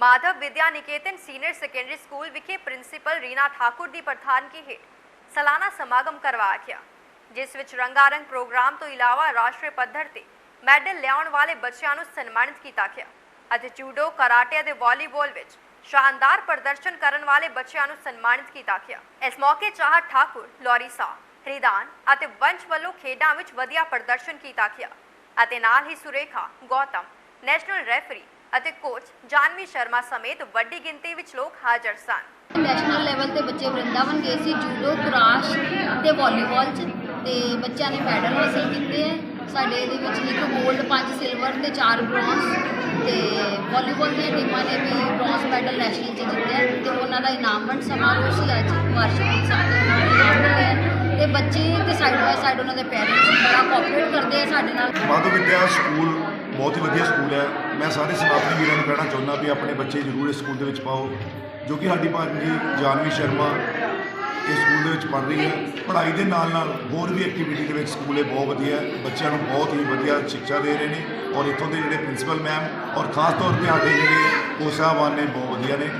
Madhav Vidya Niketan senior secondary school ਵਿਖੇ principal Reena Thakur ਦੀ ਪ੍ਰਧਾਨਗੀ ਹੇਠ ਸਾਲਾਨਾ ਸਮਾਗਮ ਕਰਵਾਇਆ ਗਿਆ ਜਿਸ ਵਿੱਚ ਰੰਗਾਰੰਗ ਪ੍ਰੋਗਰਾਮ ਤੋਂ ਇਲਾਵਾ ਰਾਸ਼ਟਰੀ ਪੱਧਰ ਤੇ ਮੈਡਲ ਲਿਆਉਣ ਵਾਲੇ ਬੱਚਿਆਂ ਨੂੰ ਸਨਮਾਨਿਤ ਕੀਤਾ ਗਿਆ ਅਤੇ ਜੂਡੋ, ਕਰਾਟੇ ਅਤੇ ਵਾਲੀਬਾਲ ਵਿੱਚ ਸ਼ਾਨਦਾਰ ਪ੍ਰਦਰਸ਼ਨ ਕਰਨ ਵਾਲੇ ਬੱਚਿਆਂ ਨੂੰ ਸਨਮਾਨਿਤ ਕੀਤਾ ਗਿਆ। ਇਸ ਮੌਕੇ ਚਾਹਤ ਠਾਕੁਰ ਲੋਰੀਸਾ ਹਰੀਦਾਨ ਅਤੇ ਵੰਸ਼ ਵੱਲੋਂ ਖੇਡਾਂ ਵਿੱਚ ਵਧੀਆ ਪ੍ਰਦਰਸ਼ਨ ਕੀਤਾ ਗਿਆ ਅਤੇ ਨਾਲ ਹੀ ਸੁਰੇਖਾ, ਗੌਤਮ, ਨੈਸ਼ਨਲ ਰੈਫਰੀ ਅਤੇ ਕੋਚ ਜਾਨਵੀ ਸ਼ਰਮਾ ਸਮੇਤ ਵੱਡੀ ਗਿਣਤੀ ਵਿੱਚ ਲੋਕ ਹਾਜ਼ਰ ਸਨ। ਨੈਸ਼ਨਲ ਲੈਵਲ ਤੇ ਬੱਚੇ ਵਰਿੰਦਾਵਨ ਗਏ ਸੀ ਜੂਡੋ ਕਰਾਸ਼ ਤੇ ਵਾਲੀਬਾਲ 'ਚ ਤੇ ਬੱਚਿਆਂ ਨੇ ਮੈਡਲ ਹਾਸਲ ਕੀਤੇ ਹੈ। ਸਾਡੇ ਇਹਦੇ ਵਿੱਚ ਇੱਕ 골ਡ ਪੰਜ ਸਿਲਵਰ ਤੇ ਚਾਰ ਬ੍ਰੌਂਜ਼ ਤੇ ਵਾਲੀਬਾਲ ਦੀਆਂ ਟੀਮਾਂ ਨੇ ਵੀ ਬ੍ਰੌਂਜ਼ ਮੈਡਲ ਨੈਸ਼ਨਲ 'ਚ ਜਿੱਤਿਆ ਤੇ ਉਹਨਾਂ ਦਾ ਇਨਾਮ ਵੰਡ ਸਮਾਰੋਹ ਸੀ ਅੱਜ ਵਾਰਸ਼ਿਕ ਉਤਸਵ ਹੈ ਤੇ ਬੱਚੇ ਤੇ ਸਾਈਡ ਬਾਏ ਸਾਈਡ ਉਹਨਾਂ ਦੇ ਪੇਰੈਂਟਸ ਬੜਾ ਕੋਆਪਰੇਟ ਕਰਦੇ ਆ ਸਾਡੇ ਨਾਲ। ਮਾਧਵ ਵਿਦਿਆ ਸਕੂਲ ਬਹੁਤ ਹੀ ਵਧੀਆ ਸਕੂਲ ਹੈ। ਮੈਂ ਸਾਰੇ ਸਨਾਤਨੀ ਵੀਰਾਂ ਨੂੰ ਕਹਿਣਾ ਚਾਹੁੰਦਾ ਵੀ ਆਪਣੇ ਬੱਚੇ ਜ਼ਰੂਰ ਇਸ ਸਕੂਲ ਦੇ ਵਿੱਚ ਪਾਓ, ਜੋ ਕਿ ਸਾਡੀ ਭਾਜੀ ਜਾਨਵੀ ਸ਼ਰਮਾ ਇਸ ਸਕੂਲ ਦੇ ਵਿੱਚ ਪੜ੍ਹ ਰਹੀ ਹੈ। ਪੜ੍ਹਾਈ ਦੇ ਨਾਲ ਨਾਲ ਹੋਰ ਵੀ ਐਕਟੀਵਿਟੀ ਦੇ ਵਿੱਚ ਸਕੂਲ ਇਹ ਬਹੁਤ ਵਧੀਆ ਹੈ। ਬੱਚਿਆਂ ਨੂੰ ਬਹੁਤ ਹੀ ਵਧੀਆ ਸਿੱਖਿਆ ਦੇ ਰਹੇ ਨੇ ਔਰ ਇੱਥੋਂ ਦੇ ਜਿਹੜੇ ਪ੍ਰਿੰਸੀਪਲ ਮੈਮ ਔਰ ਖਾਸ ਤੌਰ ਤੇ ਸਾਡੇ ਜਿਹੜੇ ਕੋਚ ਸਾਹਿਬਾਨ ਨੇ ਬਹੁਤ ਵਧੀਆ ਨੇ।